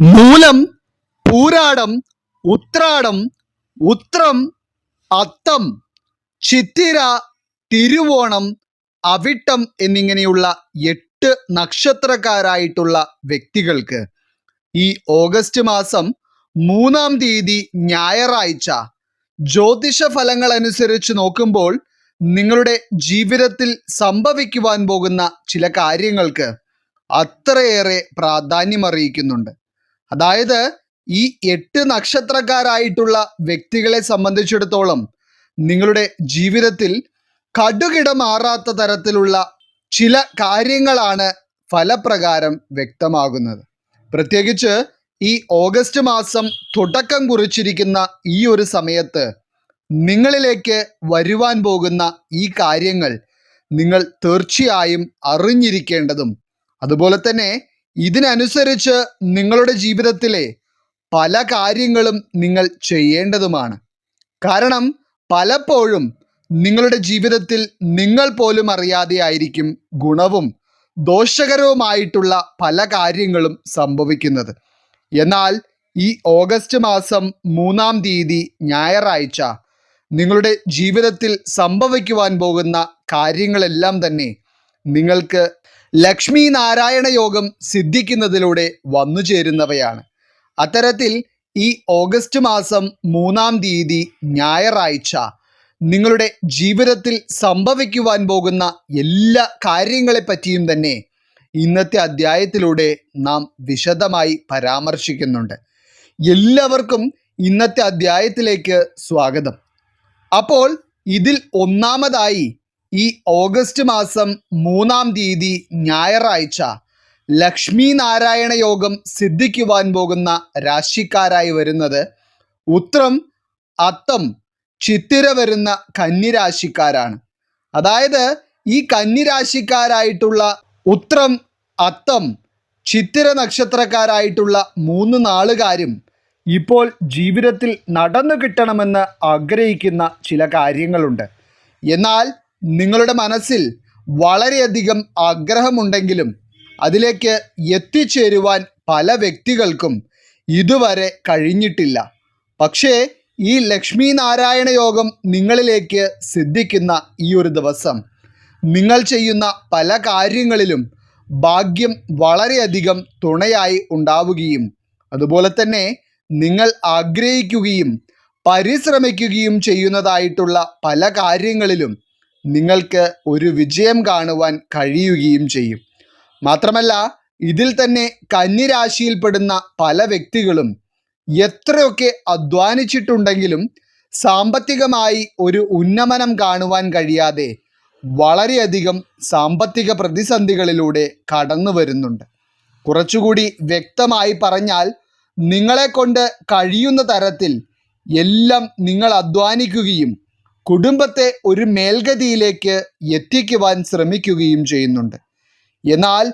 മൂലം പൂരാടം ഉത്രാടം ഉത്രം അത്തം ചിത്തിര തിരുവോണം അവിട്ടം എന്നിങ്ങനെയുള്ള എട്ട് നക്ഷത്രക്കാരായിട്ടുള്ള വ്യക്തികൾക്ക് ഈ ഓഗസ്റ്റ് മാസം മൂന്നാം തീയതി ഞായറാഴ്ച ജ്യോതിഷ ഫലങ്ങൾ അനുസരിച്ച് നോക്കുമ്പോൾ നിങ്ങളുടെ ജീവിതത്തിൽ സംഭവിക്കുവാൻ പോകുന്ന ചില കാര്യങ്ങൾക്ക് അത്രയേറെ പ്രാധാന്യമറിയിക്കുന്നുണ്ട്. അതായത് ഈ എട്ട് നക്ഷത്രക്കാരായിട്ടുള്ള വ്യക്തികളെ സംബന്ധിച്ചിടത്തോളം നിങ്ങളുടെ ജീവിതത്തിൽ കടുകിട മാറാത്ത തരത്തിലുള്ള ചില കാര്യങ്ങളാണ് ഫലപ്രകാരം വ്യക്തമാകുന്നത്. പ്രത്യേകിച്ച് ഈ ഓഗസ്റ്റ് മാസം തുടക്കം കുറിച്ചിരിക്കുന്ന ഈ ഒരു സമയത്ത് നിങ്ങളിലേക്ക് വരുവാൻ പോകുന്ന ഈ കാര്യങ്ങൾ നിങ്ങൾ തീർച്ചയായും അറിഞ്ഞിരിക്കേണ്ടതും അതുപോലെ തന്നെ ഇതിനനുസരിച്ച് നിങ്ങളുടെ ജീവിതത്തിലെ പല കാര്യങ്ങളും നിങ്ങൾ ചെയ്യേണ്ടതുമാണ്. കാരണം പലപ്പോഴും നിങ്ങളുടെ ജീവിതത്തിൽ നിങ്ങൾ പോലും അറിയാതെ ആയിരിക്കും ഗുണവും ദോഷകരവുമായിട്ടുള്ള പല കാര്യങ്ങളും സംഭവിക്കുന്നത്. എന്നാൽ ഈ ഓഗസ്റ്റ് മാസം മൂന്നാം തീയതി ഞായറാഴ്ച നിങ്ങളുടെ ജീവിതത്തിൽ സംഭവിക്കുവാൻ പോകുന്ന കാര്യങ്ങളെല്ലാം തന്നെ നിങ്ങൾക്ക് ലക്ഷ്മി നാരായണ യോഗം സിദ്ധിക്കുന്നതിലൂടെ വന്നു ചേരുന്നവയാണ്. അത്തരത്തിൽ ഈ ഓഗസ്റ്റ് മാസം മൂന്നാം തീയതി ഞായറാഴ്ച നിങ്ങളുടെ ജീവിതത്തിൽ സംഭവിക്കുവാൻ പോകുന്ന എല്ലാ കാര്യങ്ങളെപ്പറ്റിയും തന്നെ ഇന്നത്തെ അധ്യായത്തിലൂടെ നാം വിശദമായി പരാമർശിക്കുന്നുണ്ട്. എല്ലാവർക്കും ഇന്നത്തെ അധ്യായത്തിലേക്ക് സ്വാഗതം. അപ്പോൾ ഇതിൽ ഒന്നാമതായി ഈ ഓഗസ്റ്റ് മാസം മൂന്നാം തീയതി ഞായറാഴ്ച ലക്ഷ്മി നാരായണ യോഗം സിദ്ധിക്കുവാൻ പോകുന്ന രാശിക്കാരായി വരുന്നത് ഉത്രം അത്തം ചിത്തിര വരുന്ന കന്നിരാശിക്കാരാണ്. അതായത് ഈ കന്നിരാശിക്കാരായിട്ടുള്ള ഉത്രം അത്തം ചിത്തിര നക്ഷത്രക്കാരായിട്ടുള്ള മൂന്ന് നാളുകാരും ഇപ്പോൾ ജീവിതത്തിൽ നടന്നു കിട്ടണമെന്ന് ആഗ്രഹിക്കുന്ന ചില കാര്യങ്ങളുണ്ട്. എന്നാൽ നിങ്ങളുടെ മനസ്സിൽ വളരെയധികം ആഗ്രഹമുണ്ടെങ്കിലും അതിലേക്ക് എത്തിച്ചേരുവാൻ പല വ്യക്തികൾക്കും ഇതുവരെ കഴിഞ്ഞിട്ടില്ല. പക്ഷേ ഈ ലക്ഷ്മി നാരായണ യോഗം നിങ്ങളിലേക്ക് സിദ്ധിക്കുന്ന ഈ ഒരു ദിവസം നിങ്ങൾ ചെയ്യുന്ന പല കാര്യങ്ങളിലും ഭാഗ്യം വളരെയധികം തുണയായി ഉണ്ടാവുകയും അതുപോലെ തന്നെ നിങ്ങൾ ആഗ്രഹിക്കുകയും പരിശ്രമിക്കുകയും ചെയ്യുന്നതായിട്ടുള്ള പല കാര്യങ്ങളിലും നിങ്ങൾക്ക് ഒരു വിജയം കാണുവാൻ കഴിയുകയും ചെയ്യും. മാത്രമല്ല ഇതിൽ തന്നെ കന്നിരാശിയിൽപ്പെടുന്ന പല വ്യക്തികളും എത്രയൊക്കെ അധ്വാനിച്ചിട്ടുണ്ടെങ്കിലും സാമ്പത്തികമായി ഒരു ഉന്നമനം കാണുവാൻ കഴിയാതെ വളരെയധികം സാമ്പത്തിക പ്രതിസന്ധികളിലൂടെ കടന്നു വരുന്നുണ്ട്. കുറച്ചുകൂടി വ്യക്തമായി പറഞ്ഞാൽ നിങ്ങളെ കൊണ്ട് കഴിയുന്ന തരത്തിൽ എല്ലാം നിങ്ങൾ അധ്വാനിക്കുകയും കുടുംബത്തെ ഒരു മേൽഗതിയിലേക്ക് എത്തിക്കുവാൻ ശ്രമിക്കുകയും ചെയ്യുന്നുണ്ട്. എന്നാൽ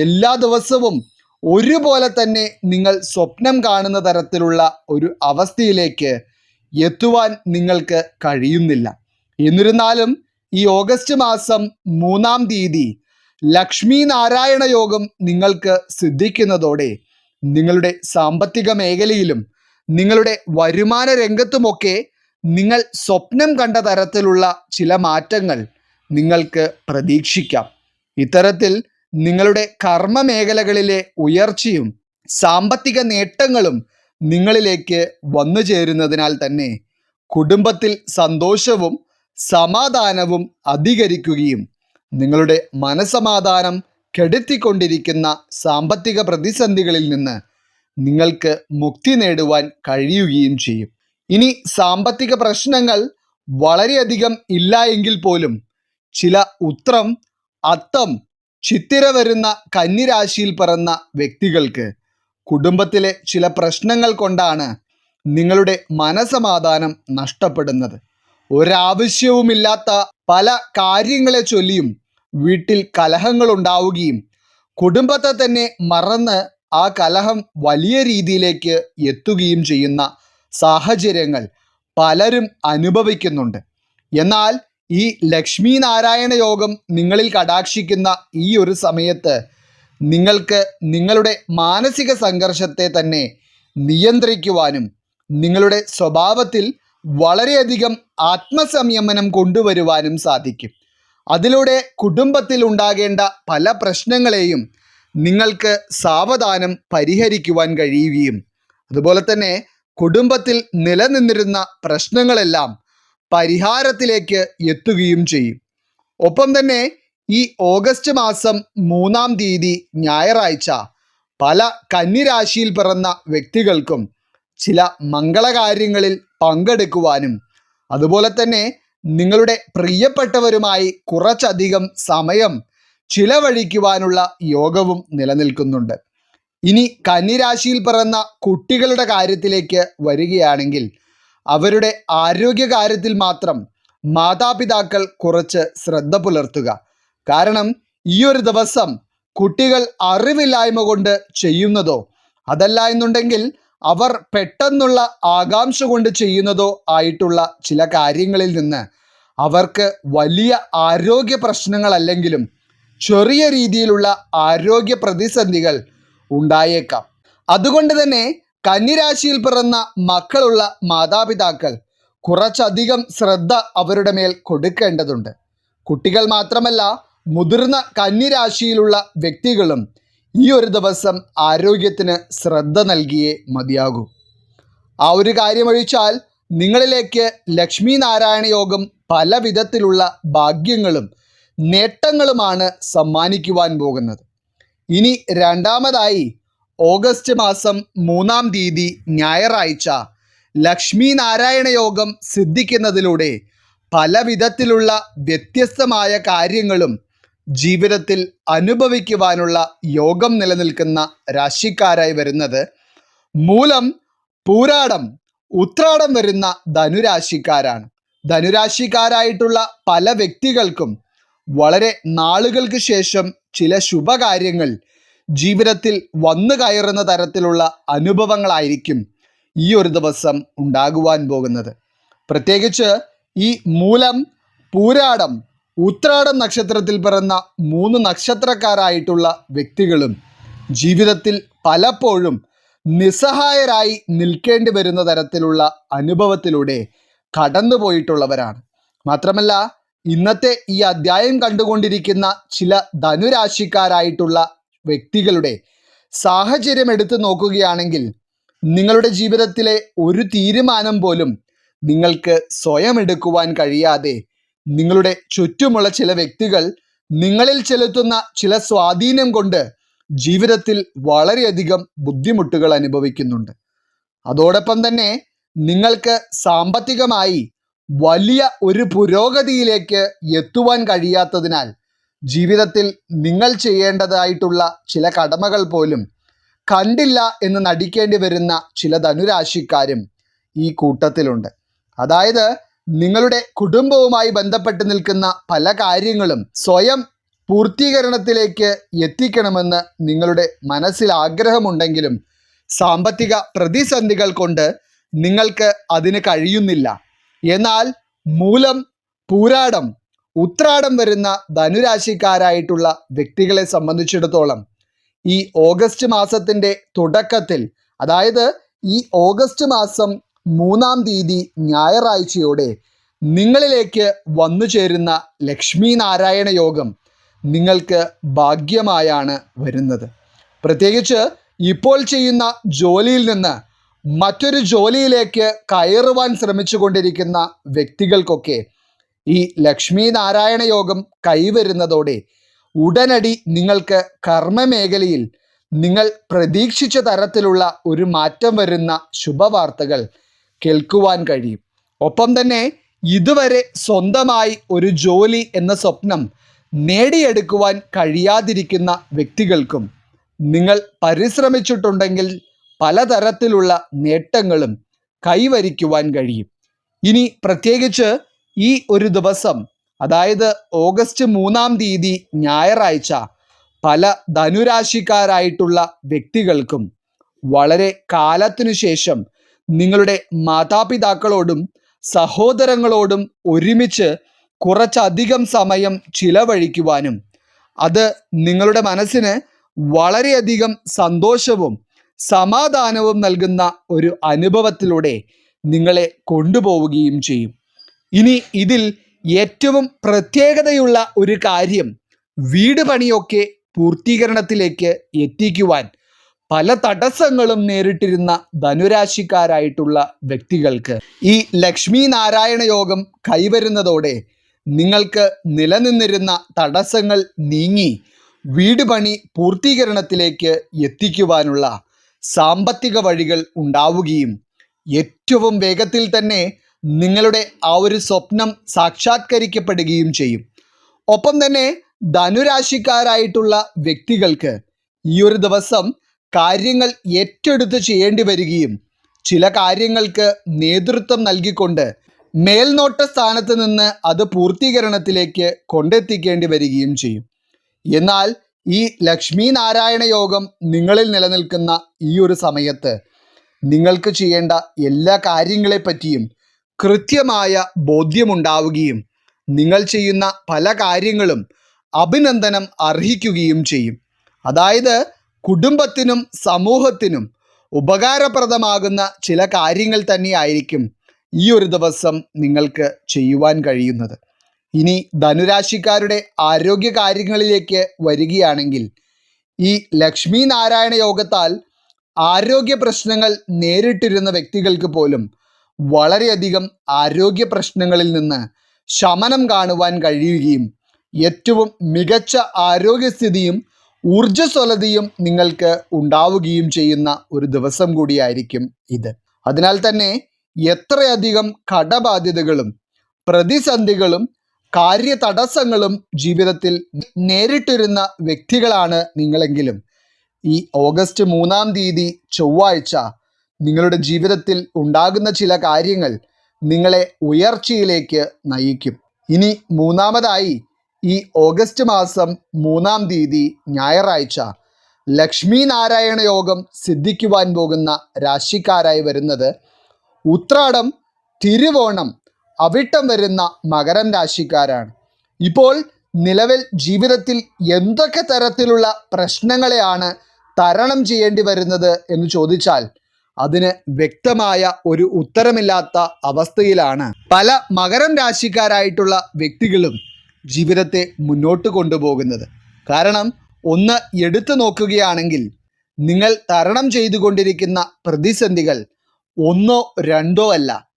എല്ലാ ദിവസവും ഒരുപോലെ തന്നെ നിങ്ങൾ സ്വപ്നം കാണുന്ന തരത്തിലുള്ള ഒരു അവസ്ഥയിലേക്ക് എത്തുവാൻ നിങ്ങൾക്ക് കഴിയുന്നില്ല. എന്നിരുന്നാലും ഈ ഓഗസ്റ്റ് മാസം മൂന്നാം തീയതി ലക്ഷ്മി നാരായണ യോഗം നിങ്ങൾക്ക് സിദ്ധിക്കുന്നതോടെ നിങ്ങളുടെ സാമ്പത്തിക മേഖലയിലും നിങ്ങളുടെ വരുമാന രംഗത്തുമൊക്കെ നിങ്ങൾ സ്വപ്നം കണ്ട തരത്തിലുള്ള ചില മാറ്റങ്ങൾ നിങ്ങൾക്ക് പ്രതീക്ഷിക്കാം. ഇത്തരത്തിൽ നിങ്ങളുടെ കർമ്മ മേഖലകളിലെ ഉയർച്ചയും സാമ്പത്തിക നേട്ടങ്ങളും നിങ്ങളിലേക്ക് വന്നു ചേരുന്നതിനാൽ തന്നെ കുടുംബത്തിൽ സന്തോഷവും സമാധാനവും അധികരിക്കുകയും നിങ്ങളുടെ മനസമാധാനം കെടുത്തിക്കൊണ്ടിരിക്കുന്ന സാമ്പത്തിക പ്രതിസന്ധികളിൽ നിന്ന് നിങ്ങൾക്ക് മുക്തി നേടുവാൻ കഴിയുകയും ചെയ്യും. ഇനി സാമ്പത്തിക പ്രശ്നങ്ങൾ വളരെയധികം ഇല്ല എങ്കിൽ പോലും ചില ഉത്രം അത്തം ചിത്തിര വരുന്ന കന്നിരാശിയിൽ പിറന്ന വ്യക്തികൾക്ക് കുടുംബത്തിലെ ചില പ്രശ്നങ്ങൾ കൊണ്ടാണ് നിങ്ങളുടെ മനസമാധാനം നഷ്ടപ്പെടുന്നത്. ഒരാവശ്യവുമില്ലാത്ത പല കാര്യങ്ങളെ ചൊല്ലിയും വീട്ടിൽ കലഹങ്ങൾ ഉണ്ടാവുകയും കുടുംബത്തെ തന്നെ മറന്ന് ആ കലഹം വലിയ രീതിയിലേക്ക് എത്തുകയും ചെയ്യുന്ന സാഹചര്യങ്ങൾ പലരും അനുഭവിക്കുന്നുണ്ട്. എന്നാൽ ഈ ലക്ഷ്മി നാരായണ യോഗം നിങ്ങളിൽ കടാക്ഷിക്കുന്ന ഈ ഒരു സമയത്ത് നിങ്ങൾക്ക് നിങ്ങളുടെ മാനസിക സംഘർഷത്തെ തന്നെ നിയന്ത്രിക്കുവാനും നിങ്ങളുടെ സ്വഭാവത്തിൽ വളരെയധികം ആത്മസംയമനം കൊണ്ടുവരുവാനും സാധിക്കും. അതിലൂടെ കുടുംബത്തിൽ ഉണ്ടാകേണ്ട പല പ്രശ്നങ്ങളെയും നിങ്ങൾക്ക് സാവധാനം പരിഹരിക്കുവാൻ കഴിയുകയും അതുപോലെ തന്നെ കുടുംബത്തിൽ നിലനിന്നിരുന്ന പ്രശ്നങ്ങളെല്ലാം പരിഹാരത്തിലേക്ക് എത്തുകയും ചെയ്യും. ഒപ്പം തന്നെ ഈ ഓഗസ്റ്റ് മാസം മൂന്നാം തീയതി ഞായറാഴ്ച പല കന്നിരാശിയിൽ പിറന്ന വ്യക്തികൾക്കും ചില മംഗളകാര്യങ്ങളിൽ പങ്കെടുക്കുവാനും അതുപോലെ തന്നെ നിങ്ങളുടെ പ്രിയപ്പെട്ടവരുമായി കുറച്ചധികം സമയം ചിലവഴിക്കുവാനുള്ള യോഗവും നിലനിൽക്കുന്നുണ്ട്. ഇനി കന്നിരാശിയിൽ പിറന്ന കുട്ടികളുടെ കാര്യത്തിലേക്ക് വരികയാണെങ്കിൽ അവരുടെ ആരോഗ്യ കാര്യത്തിൽ മാത്രം മാതാപിതാക്കൾ കുറച്ച് ശ്രദ്ധ പുലർത്തുക. കാരണം ഈ ഒരു ദിവസം കുട്ടികൾ അറിവില്ലായ്മ കൊണ്ട് ചെയ്യുന്നതോ അതല്ല എന്നുണ്ടെങ്കിൽ അവർ പെട്ടെന്നുള്ള ആകാംക്ഷ കൊണ്ട് ചെയ്യുന്നതോ ആയിട്ടുള്ള ചില കാര്യങ്ങളിൽ നിന്ന് അവർക്ക് വലിയ ആരോഗ്യ പ്രശ്നങ്ങളല്ലെങ്കിലും ചെറിയ രീതിയിലുള്ള ആരോഗ്യ പ്രതിസന്ധികൾ ഉണ്ടായേക്കാം. അതുകൊണ്ട് തന്നെ കന്നിരാശിയിൽ പിറന്ന മക്കളുള്ള മാതാപിതാക്കൾ കുറച്ചധികം ശ്രദ്ധ അവരുടെ മേൽ കൊടുക്കേണ്ടതുണ്ട്. കുട്ടികൾ മാത്രമല്ല മുതിർന്ന കന്നിരാശിയിലുള്ള വ്യക്തികളും ഈ ഒരു ദിവസം ആരോഗ്യത്തിന് ശ്രദ്ധ നൽകിയേ മതിയാകൂ. ആ ഒരു കാര്യമൊഴിച്ചാൽ നിങ്ങളിലേക്ക് ലക്ഷ്മി നാരായണ യോഗം പല വിധത്തിലുള്ള ഭാഗ്യങ്ങളും നേട്ടങ്ങളുമാണ് സമ്മാനിക്കുവാൻ പോകുന്നത്. ഇനി രണ്ടാമതായി ഓഗസ്റ്റ് മാസം മൂന്നാം തീയതി ഞായറാഴ്ച ലക്ഷ്മി നാരായണ യോഗം സിദ്ധിക്കുന്നതിലൂടെ പല വിധത്തിലുള്ള വ്യത്യസ്തമായ കാര്യങ്ങളും ജീവിതത്തിൽ അനുഭവിക്കുവാനുള്ള യോഗം നിലനിൽക്കുന്ന രാശിക്കാരായി വരുന്നത്. മൂലം പൂരാടം ഉത്രാടം വരുന്ന ധനുരാശിക്കാരാണ്. ധനുരാശിക്കാരായിട്ടുള്ള പല വ്യക്തികൾക്കും വളരെ നാളുകൾക്ക് ശേഷം ചില ശുഭകാര്യങ്ങൾ ജീവിതത്തിൽ വന്നു കയറുന്ന തരത്തിലുള്ള അനുഭവങ്ങളായിരിക്കും ഈ ഒരു ദിവസം ഉണ്ടാകുവാൻ പോകുന്നത്. പ്രത്യേകിച്ച് ഈ മൂലം പൂരാടം ഉത്രാടം നക്ഷത്രത്തിൽ പിറന്ന മൂന്ന് നക്ഷത്രക്കാരായിട്ടുള്ള വ്യക്തികളും ജീവിതത്തിൽ പലപ്പോഴും നിസ്സഹായരായി നിൽക്കേണ്ടി വരുന്ന തരത്തിലുള്ള അനുഭവത്തിലൂടെ കടന്നുപോയിട്ടുള്ളവരാണ്. മാത്രമല്ല ഇന്നത്തെ ഈ അധ്യായം കണ്ടുകൊണ്ടിരിക്കുന്ന ചില ധനുരാശിക്കാരായിട്ടുള്ള വ്യക്തികളുടെ സാഹചര്യം എടുത്തു നോക്കുകയാണെങ്കിൽ നിങ്ങളുടെ ജീവിതത്തിലെ ഒരു തീരുമാനം പോലും നിങ്ങൾക്ക് സ്വയം എടുക്കുവാൻ കഴിയാതെ നിങ്ങളുടെ ചുറ്റുമുള്ള ചില വ്യക്തികൾ നിങ്ങളിൽ ചെലുത്തുന്ന ചില സ്വാധീനം കൊണ്ട് ജീവിതത്തിൽ വളരെയധികം ബുദ്ധിമുട്ടുകൾ അനുഭവിക്കുന്നുണ്ട്. അതോടൊപ്പം തന്നെ നിങ്ങൾക്ക് സാമ്പത്തികമായി വലിയ ഒരു പുരോഗതിയിലേക്ക് എത്തുവാൻ കഴിയാത്തതിനാൽ ജീവിതത്തിൽ നിങ്ങൾ ചെയ്യേണ്ടതായിട്ടുള്ള ചില കടമകൾ പോലും കണ്ടില്ല എന്ന് നടിക്കേണ്ടി വരുന്ന ചില ധനുരാശിക്കാരും ഈ കൂട്ടത്തിലുണ്ട്. അതായത് നിങ്ങളുടെ കുടുംബവുമായി ബന്ധപ്പെട്ട് നിൽക്കുന്ന പല കാര്യങ്ങളും സ്വയം പൂർത്തീകരണത്തിലേക്ക് എത്തിക്കണമെന്ന് നിങ്ങളുടെ മനസ്സിൽ ആഗ്രഹമുണ്ടെങ്കിലും സാമ്പത്തിക പ്രതിസന്ധികൾ കൊണ്ട് നിങ്ങൾക്ക് അതിന് കഴിയുന്നില്ല. എന്നാൽ മൂലം പൂരാടം ഉത്രാടം വരുന്ന ധനുരാശിക്കാരായിട്ടുള്ള വ്യക്തികളെ സംബന്ധിച്ചിടത്തോളം ഈ ഓഗസ്റ്റ് മാസത്തിന്റെ തുടക്കത്തിൽ അതായത് ഈ ഓഗസ്റ്റ് മാസം മൂന്നാം തീയതി ഞായറാഴ്ചയോടെ നിങ്ങളിലേക്ക് വന്നു ചേരുന്ന ലക്ഷ്മി നാരായണ യോഗം നിങ്ങൾക്ക് ഭാഗ്യമായാണ് വരുന്നത്. പ്രത്യേകിച്ച് ഇപ്പോൾ ചെയ്യുന്ന ജോലിയിൽ നിന്ന് മറ്റൊരു ജോലിയിലേക്ക് കയറുവാൻ ശ്രമിച്ചുകൊണ്ടിരിക്കുന്ന വ്യക്തികൾക്കൊക്കെ ഈ ലക്ഷ്മി നാരായണ യോഗം കൈവരുന്നതോടെ ഉടനടി നിങ്ങൾക്ക് കർമ്മമേഖലയിൽ നിങ്ങൾ പ്രതീക്ഷിച്ച തരത്തിലുള്ള ഒരു മാറ്റം വരുന്ന ശുഭവാർത്തകൾ കേൾക്കുവാൻ കഴിയും. ഒപ്പം തന്നെ ഇതുവരെ സ്വന്തമായി ഒരു ജോലി എന്ന സ്വപ്നം നേടിയെടുക്കുവാൻ കഴിയാതിരിക്കുന്ന വ്യക്തികൾക്കും നിങ്ങൾ പരിശ്രമിച്ചിട്ടുണ്ടെങ്കിൽ പലതരത്തിലുള്ള നേട്ടങ്ങളും കൈവരിക്കുവാൻ കഴിയും. ഇനി പ്രത്യേകിച്ച് ഈ ഒരു ദിവസം അതായത് ഓഗസ്റ്റ് മൂന്നാം തീയതി ഞായറാഴ്ച പല ധനുരാശിക്കാരായിട്ടുള്ള വ്യക്തികൾക്കും വളരെ കാലത്തിനു ശേഷം നിങ്ങളുടെ മാതാപിതാക്കളോടും സഹോദരങ്ങളോടും ഒരുമിച്ച് കുറച്ചധികം സമയം ചിലവഴിക്കുവാനും അത് നിങ്ങളുടെ മനസ്സിന് വളരെയധികം സന്തോഷവും സമാധാനവും നൽകുന്ന ഒരു അനുഭവത്തിലൂടെ നിങ്ങളെ കൊണ്ടുപോവുകയും ചെയ്യും. ഇനി ഇതിൽ ഏറ്റവും പ്രത്യേകതയുള്ള ഒരു കാര്യം വീട് പണിയൊക്കെ പൂർത്തീകരണത്തിലേക്ക് എത്തിക്കുവാൻ പല തടസ്സങ്ങളും നേരിട്ടിരുന്ന ധനുരാശിക്കാരായിട്ടുള്ള വ്യക്തികൾക്ക് ഈ ലക്ഷ്മി നാരായണ യോഗം കൈവരുന്നതോടെ നിങ്ങൾക്ക് നിലനിന്നിരുന്ന തടസ്സങ്ങൾ നീങ്ങി വീട് പണി പൂർത്തീകരണത്തിലേക്ക് എത്തിക്കുവാനുള്ള സാമ്പത്തിക വഴികൾ ഉണ്ടാവുകയും ഏറ്റവും വേഗത്തിൽ തന്നെ നിങ്ങളുടെ ആ ഒരു സ്വപ്നം സാക്ഷാത്കരിക്കപ്പെടുകയും ചെയ്യും. ഒപ്പം തന്നെ ധനുരാശിക്കാരായിട്ടുള്ള വ്യക്തികൾക്ക് ഈ ഒരു ദിവസം കാര്യങ്ങൾ ഏറ്റെടുത്ത് ചെയ്യേണ്ടി വരികയും ചില കാര്യങ്ങൾക്ക് നേതൃത്വം നൽകിക്കൊണ്ട് മേൽനോട്ട സ്ഥാനത്ത് നിന്ന് അത് പൂർത്തീകരണത്തിലേക്ക് കൊണ്ടെത്തിക്കേണ്ടി വരികയും ചെയ്യും. എന്നാൽ ഈ ലക്ഷ്മി നാരായണ യോഗം നിങ്ങളിൽ നിലനിൽക്കുന്ന ഈ ഒരു സമയത്ത് നിങ്ങൾക്ക് ചെയ്യേണ്ട എല്ലാ കാര്യങ്ങളെപ്പറ്റിയും കൃത്യമായ ബോധ്യമുണ്ടാവുകയും നിങ്ങൾ ചെയ്യുന്ന പല കാര്യങ്ങളും അഭിനന്ദനം അർഹിക്കുകയും ചെയ്യും. അതായത് കുടുംബത്തിനും സമൂഹത്തിനും ഉപകാരപ്രദമാകുന്ന ചില കാര്യങ്ങൾ തന്നെയായിരിക്കും ഈ ഒരു ദിവസം നിങ്ങൾക്ക് ചെയ്യുവാൻ കഴിയുന്നത്. ഇനി ധനുരാശിക്കാരുടെ ആരോഗ്യ കാര്യങ്ങളിലേക്ക് വരികയാണെങ്കിൽ ഈ ലക്ഷ്മി നാരായണ യോഗത്താൽ ആരോഗ്യ പ്രശ്നങ്ങൾ നേരിട്ടിരുന്ന വ്യക്തികൾക്ക് പോലും വളരെയധികം ആരോഗ്യ പ്രശ്നങ്ങളിൽ നിന്ന് ശമനം കാണുവാൻ കഴിയുകയും ഏറ്റവും മികച്ച ആരോഗ്യസ്ഥിതിയും ഊർജസ്വലതയും നിങ്ങൾക്ക് ഉണ്ടാവുകയും ചെയ്യുന്ന ഒരു ദിവസം കൂടിയായിരിക്കും ഇത്. അതിനാൽ തന്നെ എത്രയധികം കടബാധ്യതകളും പ്രതിസന്ധികളും കാര്യ തടസ്സങ്ങളും ജീവിതത്തിൽ നേരിട്ടിരുന്ന വ്യക്തികളാണ് നിങ്ങളെങ്കിലും. ഈ ഓഗസ്റ്റ് മൂന്നാം തീയതി ചൊവ്വാഴ്ച നിങ്ങളുടെ ജീവിതത്തിൽ ഉണ്ടാകുന്ന ചില കാര്യങ്ങൾ നിങ്ങളെ ഉയർച്ചയിലേക്ക് നയിക്കും. ഇനി മൂന്നാമതായി ഈ ഓഗസ്റ്റ് മാസം മൂന്നാം തീയതി ഞായറാഴ്ച ലക്ഷ്മി നാരായണ യോഗം സിദ്ധിക്കുവാൻ പോകുന്ന രാശിക്കാരായി വരുന്നത് ഉത്രാടം തിരുവോണം അവിട്ടം വരുന്ന മകരം രാശിക്കാരാണ്. ഇപ്പോൾ നിലവിൽ ജീവിതത്തിൽ എന്തൊക്കെ തരത്തിലുള്ള പ്രശ്നങ്ങളെയാണ് തരണം ചെയ്യേണ്ടി വരുന്നത് എന്ന് ചോദിച്ചാൽ അതിന് വ്യക്തമായ ഒരു ഉത്തരമില്ലാത്ത അവസ്ഥയിലാണ്. പല മകരം രാശിക്കാരായിട്ടുള്ള വ്യക്തികളും ജീവിതത്തെ മുന്നോട്ട് കൊണ്ടുപോകുന്നത്. കാരണം ഒന്ന് എടുത്തു നോക്കുകയാണെങ്കിൽ നിങ്ങൾ തരണം ചെയ്തുകൊണ്ടിരിക്കുന്ന പ്രതിസന്ധികൾ ഒന്നോ രണ്ടോ അല്ല.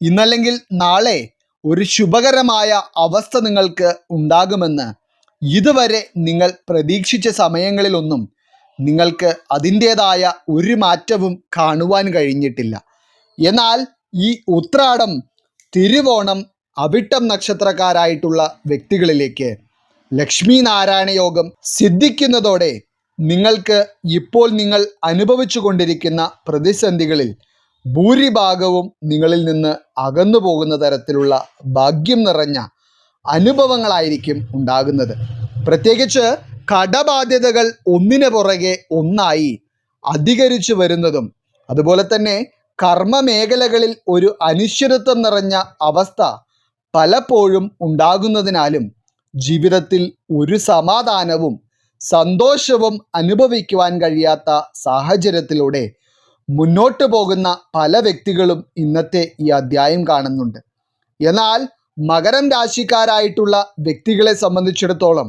ഇന്നല്ലെങ്കിൽ നാളെ ഒരു ശുഭകരമായ അവസ്ഥ നിങ്ങൾക്ക് ഉണ്ടാകുമെന്ന് ഇതുവരെ നിങ്ങൾ പ്രതീക്ഷിച്ച സമയങ്ങളിലൊന്നും നിങ്ങൾക്ക് അതിന്റേതായ ഒരു മാറ്റവും കാണുവാൻ കഴിഞ്ഞിട്ടില്ല. എന്നാൽ ഈ ഉത്രാടം തിരുവോണം അവിട്ടം നക്ഷത്രക്കാരായിട്ടുള്ള വ്യക്തികളിലേക്ക് ലക്ഷ്മി നാരായണ യോഗം സിദ്ധിക്കുന്നതോടെ നിങ്ങൾക്ക് ഇപ്പോൾ നിങ്ങൾ അനുഭവിച്ചു കൊണ്ടിരിക്കുന്ന പ്രതിസന്ധികളിൽ ഭൂരിഭാഗവും നിങ്ങളിൽ നിന്ന് അകന്നു പോകുന്ന തരത്തിലുള്ള ഭാഗ്യം നിറഞ്ഞ അനുഭവങ്ങളായിരിക്കും ഉണ്ടാകുന്നത്. പ്രത്യേകിച്ച് കടബാധ്യതകൾ ഒന്നിനു പുറകെ ഒന്നായി അധികരിച്ചു വരുന്നതും അതുപോലെ തന്നെ കർമ്മ മേഖലകളിൽ ഒരു അനിശ്ചിതത്വം നിറഞ്ഞ അവസ്ഥ പലപ്പോഴും ഉണ്ടാകുന്നതിനാലും ജീവിതത്തിൽ ഒരു സമാധാനവും സന്തോഷവും അനുഭവിക്കുവാൻ കഴിയാത്ത സാഹചര്യത്തിലൂടെ മുന്നോട്ട് പോകുന്ന പല വ്യക്തികളും ഇന്നത്തെ ഈ അധ്യായം കാണുന്നുണ്ട്. എന്നാൽ മകരം രാശിക്കാരായിട്ടുള്ള വ്യക്തികളെ സംബന്ധിച്ചിടത്തോളം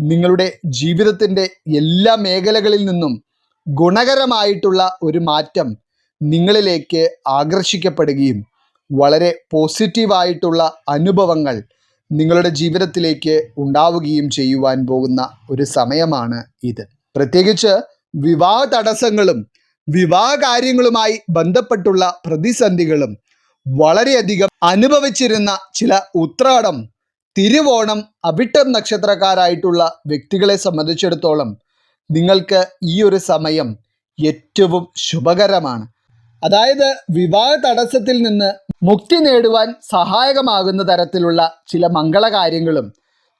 നിങ്ങളുടെ ജീവിതത്തിന്റെ എല്ലാ മേഖലകളിൽ നിന്നും ഗുണകരമായിട്ടുള്ള ഒരു മാറ്റം നിങ്ങളിലേക്ക് ആകർഷിക്കപ്പെടുകയും വളരെ പോസിറ്റീവായിട്ടുള്ള അനുഭവങ്ങൾ നിങ്ങളുടെ ജീവിതത്തിലേക്ക് ഉണ്ടാവുകയും ചെയ്യുവാൻ പോകുന്ന ഒരു സമയമാണ് ഇത്. പ്രത്യേകിച്ച് വിവാഹ തടസ്സങ്ങളും വിവാഹ കാര്യങ്ങളുമായി ബന്ധപ്പെട്ടുള്ള പ്രതിസന്ധികളും വളരെയധികം അനുഭവിച്ചിരുന്ന ചില ഉത്രാടം തിരുവോണം അവിട്ടം നക്ഷത്രക്കാരായിട്ടുള്ള വ്യക്തികളെ സംബന്ധിച്ചിടത്തോളം നിങ്ങൾക്ക് ഈ ഒരു സമയം ഏറ്റവും ശുഭകരമാണ്. അതായത് വിവാഹ തടസ്സത്തിൽ നിന്ന് മുക്തി നേടുവാൻ സഹായകമാകുന്ന തരത്തിലുള്ള ചില മംഗളകാര്യങ്ങളും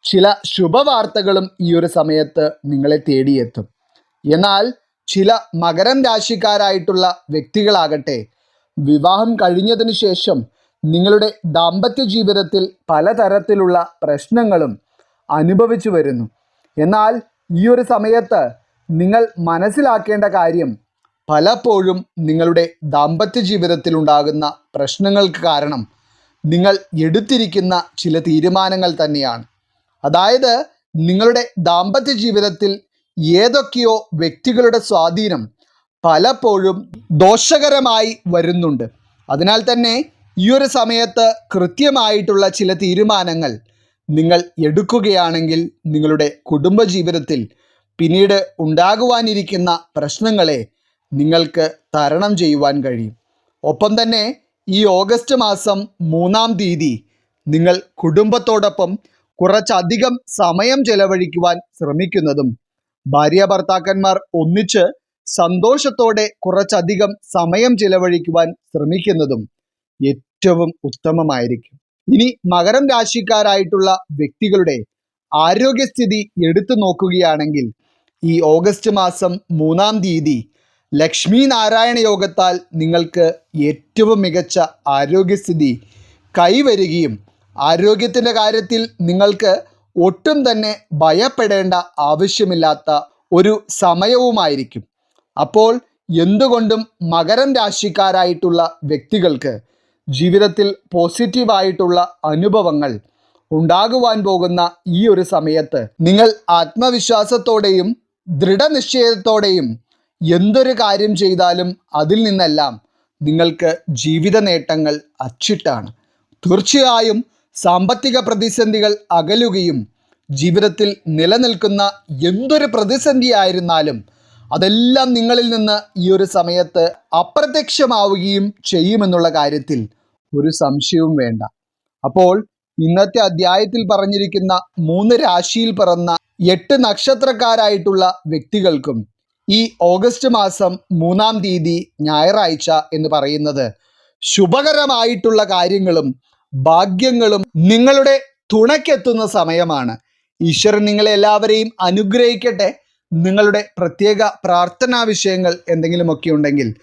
ചില ശുഭവാർത്തകളും ഈ ഒരു സമയത്ത് നിങ്ങളെ തേടിയെത്തും. എന്നാൽ ചില മകരം രാശിക്കാരായിട്ടുള്ള വ്യക്തികളാകട്ടെ വിവാഹം കഴിഞ്ഞതിന് ശേഷം നിങ്ങളുടെ ദാമ്പത്യ ജീവിതത്തിൽ പലതരത്തിലുള്ള പ്രശ്നങ്ങളും അനുഭവിച്ചു വരുന്നു. എന്നാൽ ഈ ഒരു സമയത്ത് നിങ്ങൾ മനസ്സിലാക്കേണ്ട കാര്യം പലപ്പോഴും നിങ്ങളുടെ ദാമ്പത്യ ജീവിതത്തിൽ ഉണ്ടാകുന്ന പ്രശ്നങ്ങൾക്ക് കാരണം നിങ്ങൾ എടുത്തിരിക്കുന്ന ചില തീരുമാനങ്ങൾ തന്നെയാണ്. അതായത് നിങ്ങളുടെ ദാമ്പത്യ ജീവിതത്തിൽ ഏതൊക്കെയോ വ്യക്തികളുടെ സ്വാധീനം പലപ്പോഴും ദോഷകരമായി വരുന്നുണ്ട്. അതിനാൽ തന്നെ ഈ ഒരു സമയത്ത് കൃത്യമായിട്ടുള്ള ചില തീരുമാനങ്ങൾ നിങ്ങൾ എടുക്കുകയാണെങ്കിൽ നിങ്ങളുടെ കുടുംബജീവിതത്തിൽ പിന്നീട് ഉണ്ടാകുവാനിരിക്കുന്ന പ്രശ്നങ്ങളെ നിങ്ങൾക്ക് തരണം ചെയ്യുവാൻ കഴിയും. ഒപ്പം തന്നെ ഈ ഓഗസ്റ്റ് മാസം മൂന്നാം തീയതി നിങ്ങൾ കുടുംബത്തോടൊപ്പം കുറച്ചധികം സമയം ചെലവഴിക്കുവാൻ ശ്രമിക്കുന്നതും ഭാര്യ ഭർത്താക്കന്മാർ ഒന്നിച്ച് സന്തോഷത്തോടെ കുറച്ചധികം സമയം ചിലവഴിക്കുവാൻ ശ്രമിക്കുന്നതും ഏറ്റവും ഉത്തമമായിരിക്കും. ഇനി മകരം രാശിക്കാരായിട്ടുള്ള വ്യക്തികളുടെ ആരോഗ്യസ്ഥിതി എടുത്തു നോക്കുകയാണെങ്കിൽ ഈ ഓഗസ്റ്റ് മാസം മൂന്നാം തീയതി ലക്ഷ്മി നാരായണ യോഗത്താൽ നിങ്ങൾക്ക് ഏറ്റവും മികച്ച ആരോഗ്യസ്ഥിതി കൈവരികയും ആരോഗ്യത്തിന്റെ കാര്യത്തിൽ നിങ്ങൾക്ക് ഒട്ടും തന്നെ ഭയപ്പെടേണ്ട ആവശ്യമില്ലാത്ത ഒരു സമയവുമായിരിക്കും. അപ്പോൾ എന്തുകൊണ്ടും മകരം രാശിക്കാരായിട്ടുള്ള വ്യക്തികൾക്ക് ജീവിതത്തിൽ പോസിറ്റീവായിട്ടുള്ള അനുഭവങ്ങൾ ഉണ്ടാകുവാൻ പോകുന്ന ഈ ഒരു സമയത്ത് നിങ്ങൾ ആത്മവിശ്വാസത്തോടെയും ദൃഢനിശ്ചയത്തോടെയും എന്തൊരു കാര്യം ചെയ്താലും അതിൽ നിന്നെല്ലാം നിങ്ങൾക്ക് ജീവിത നേട്ടങ്ങൾ അച്ചിട്ടാണ്. തീർച്ചയായും സാമ്പത്തിക പ്രതിസന്ധികൾ അകലുകയും ജീവിതത്തിൽ നിലനിൽക്കുന്ന എന്തൊരു പ്രതിസന്ധിയായിരുന്നാലും അതെല്ലാം നിങ്ങളിൽ നിന്ന് ഈ ഒരു സമയത്ത് അപ്രത്യക്ഷമാവുകയും ചെയ്യുമെന്നുള്ള കാര്യത്തിൽ ഒരു സംശയവും വേണ്ട. അപ്പോൾ ഇന്നത്തെ അധ്യായത്തിൽ പറഞ്ഞിരിക്കുന്ന മൂന്ന് രാശിയിൽ പിറന്ന എട്ട് നക്ഷത്രക്കാരായിട്ടുള്ള വ്യക്തികൾക്കും ഈ ഓഗസ്റ്റ് മാസം മൂന്നാം തീയതി ഞായറാഴ്ച എന്ന് പറയുന്നത് ശുഭകരമായിട്ടുള്ള കാര്യങ്ങളും ഭാഗ്യങ്ങളും നിങ്ങളുടെ തുണയ്ക്കെത്തുന്ന സമയമാണ്. ഈശ്വരൻ നിങ്ങളെ എല്ലാവരെയും അനുഗ്രഹിക്കട്ടെ. നിങ്ങളുടെ പ്രത്യേക പ്രാർത്ഥനാ വിഷയങ്ങൾ എന്തെങ്കിലുമൊക്കെ ഉണ്ടെങ്കിൽ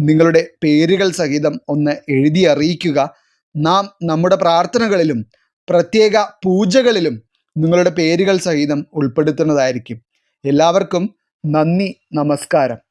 നിങ്ങളുടെ പേരുകൾ സഹിതം ഒന്ന് എഴുതി അറിയിക്കുക. നാം നമ്മുടെ പ്രാർത്ഥനകളിലും പ്രത്യേക പൂജകളിലും നിങ്ങളുടെ പേരുകൾ സഹിതം ഉൾപ്പെടുത്തുന്നതായിരിക്കും. എല്ലാവർക്കും നന്ദി നമസ്കാരം.